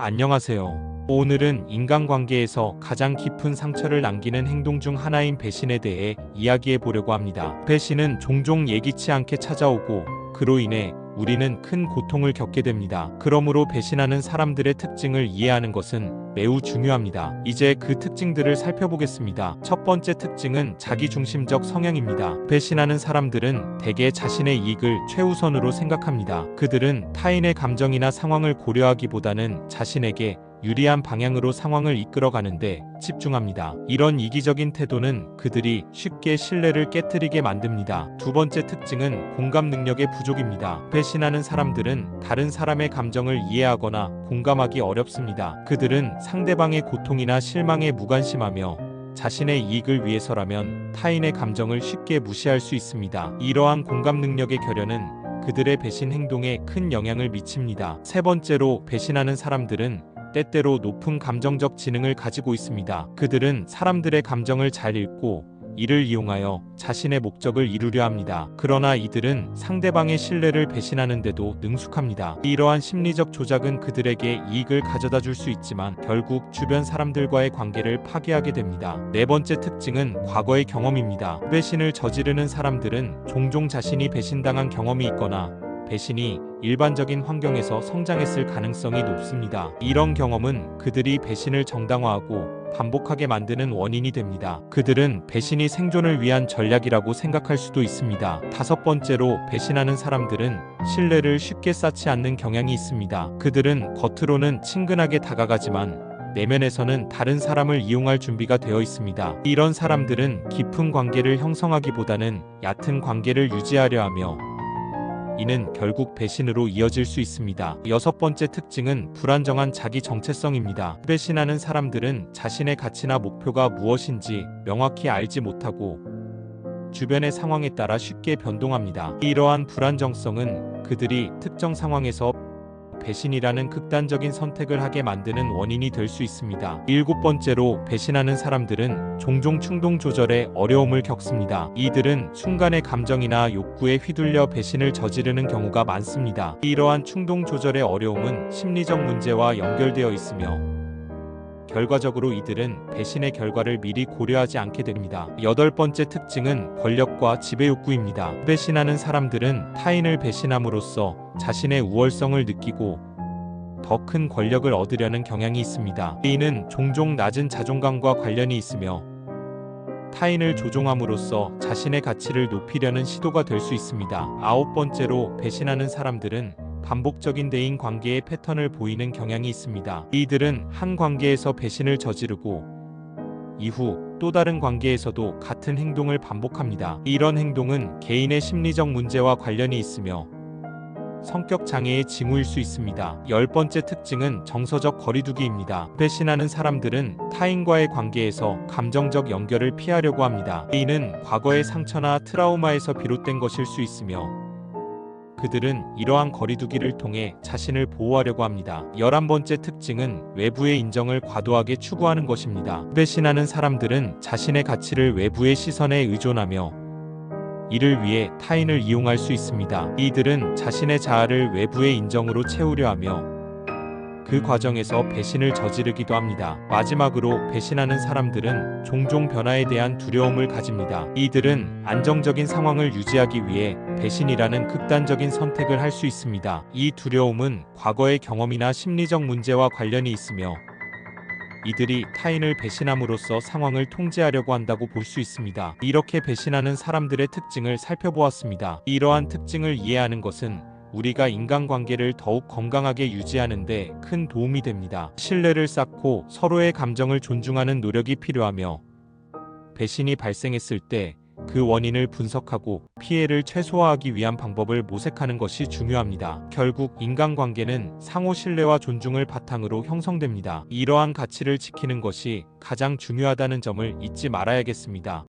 안녕하세요. 오늘은 인간관계에서 가장 깊은 상처를 남기는 행동 중 하나인 배신에 대해 이야기해 보려고 합니다. 배신은 종종 예기치 않게 찾아오고 그로 인해 우리는 큰 고통을 겪게 됩니다. 그러므로 배신하는 사람들의 특징을 이해하는 것은 매우 중요합니다. 이제 그 특징들을 살펴보겠습니다. 첫 번째 특징은 자기중심적 성향입니다. 배신하는 사람들은 대개 자신의 이익을 최우선으로 생각합니다. 그들은 타인의 감정이나 상황을 고려하기보다는 자신에게 유리한 방향으로 상황을 이끌어가는데 집중합니다. 이런 이기적인 태도는 그들이 쉽게 신뢰를 깨뜨리게 만듭니다. 두 번째 특징은 공감 능력의 부족입니다. 배신하는 사람들은 다른 사람의 감정을 이해하거나 공감하기 어렵습니다. 그들은 상대방의 고통이나 실망에 무관심하며 자신의 이익을 위해서라면 타인의 감정을 쉽게 무시할 수 있습니다. 이러한 공감 능력의 결여는 그들의 배신 행동에 큰 영향을 미칩니다. 세 번째로 배신하는 사람들은 때때로 높은 감정적 지능을 가지고 있습니다. 그들은 사람들의 감정을 잘 읽고 이를 이용하여 자신의 목적을 이루려 합니다. 그러나 이들은 상대방의 신뢰를 배신하는데도 능숙합니다. 이러한 심리적 조작은 그들에게 이익을 가져다 줄 수 있지만 결국 주변 사람들과의 관계를 파괴하게 됩니다. 네 번째 특징은 과거의 경험입니다. 배신을 저지르는 사람들은 종종 자신이 배신당한 경험이 있거나 배신이 일반적인 환경에서 성장했을 가능성이 높습니다. 이런 경험은 그들이 배신을 정당화하고 반복하게 만드는 원인이 됩니다. 그들은 배신이 생존을 위한 전략이라고 생각할 수도 있습니다. 다섯 번째로 배신하는 사람들은 신뢰를 쉽게 쌓지 않는 경향이 있습니다. 그들은 겉으로는 친근하게 다가가지만 내면에서는 다른 사람을 이용할 준비가 되어 있습니다. 이런 사람들은 깊은 관계를 형성하기보다는 얕은 관계를 유지하려 하며 이는 결국 배신으로 이어질 수 있습니다. 여섯 번째 특징은 불안정한 자기 정체성입니다. 배신하는 사람들은 자신의 가치나 목표가 무엇인지 명확히 알지 못하고 주변의 상황에 따라 쉽게 변동합니다. 이러한 불안정성은 그들이 특정 상황에서 배신이라는 극단적인 선택을 하게 만드는 원인이 될 수 있습니다. 일곱 번째로 배신하는 사람들은 종종 충동 조절에 어려움을 겪습니다. 이들은 순간의 감정이나 욕구에 휘둘려 배신을 저지르는 경우가 많습니다. 이러한 충동 조절의 어려움은 심리적 문제와 연결되어 있으며 결과적으로 이들은 배신의 결과를 미리 고려하지 않게 됩니다. 여덟 번째 특징은 권력과 지배 욕구입니다. 배신하는 사람들은 타인을 배신함으로써 자신의 우월성을 느끼고 더 큰 권력을 얻으려는 경향이 있습니다. 이는 종종 낮은 자존감과 관련이 있으며 타인을 조종함으로써 자신의 가치를 높이려는 시도가 될 수 있습니다. 아홉 번째로 배신하는 사람들은 반복적인 대인 관계의 패턴을 보이는 경향이 있습니다. 이들은 한 관계에서 배신을 저지르고 이후 또 다른 관계에서도 같은 행동을 반복합니다. 이런 행동은 개인의 심리적 문제와 관련이 있으며 성격 장애의 징후일 수 있습니다. 열 번째 특징은 정서적 거리두기입니다. 배신하는 사람들은 타인과의 관계에서 감정적 연결을 피하려고 합니다. 이는 과거의 상처나 트라우마에서 비롯된 것일 수 있으며 그들은 이러한 거리두기를 통해 자신을 보호하려고 합니다. 11번째 특징은 외부의 인정을 과도하게 추구하는 것입니다. 배신하는 사람들은 자신의 가치를 외부의 시선에 의존하며 이를 위해 타인을 이용할 수 있습니다. 이들은 자신의 자아를 외부의 인정으로 채우려 하며 그 과정에서 배신을 저지르기도 합니다. 마지막으로 배신하는 사람들은 종종 변화에 대한 두려움을 가집니다. 이들은 안정적인 상황을 유지하기 위해 배신이라는 극단적인 선택을 할 수 있습니다. 이 두려움은 과거의 경험이나 심리적 문제와 관련이 있으며 이들이 타인을 배신함으로써 상황을 통제하려고 한다고 볼 수 있습니다. 이렇게 배신하는 사람들의 특징을 살펴보았습니다. 이러한 특징을 이해하는 것은 우리가 인간관계를 더욱 건강하게 유지하는데 큰 도움이 됩니다. 신뢰를 쌓고 서로의 감정을 존중하는 노력이 필요하며 배신이 발생했을 때 그 원인을 분석하고 피해를 최소화하기 위한 방법을 모색하는 것이 중요합니다. 결국 인간관계는 상호 신뢰와 존중을 바탕으로 형성됩니다. 이러한 가치를 지키는 것이 가장 중요하다는 점을 잊지 말아야겠습니다.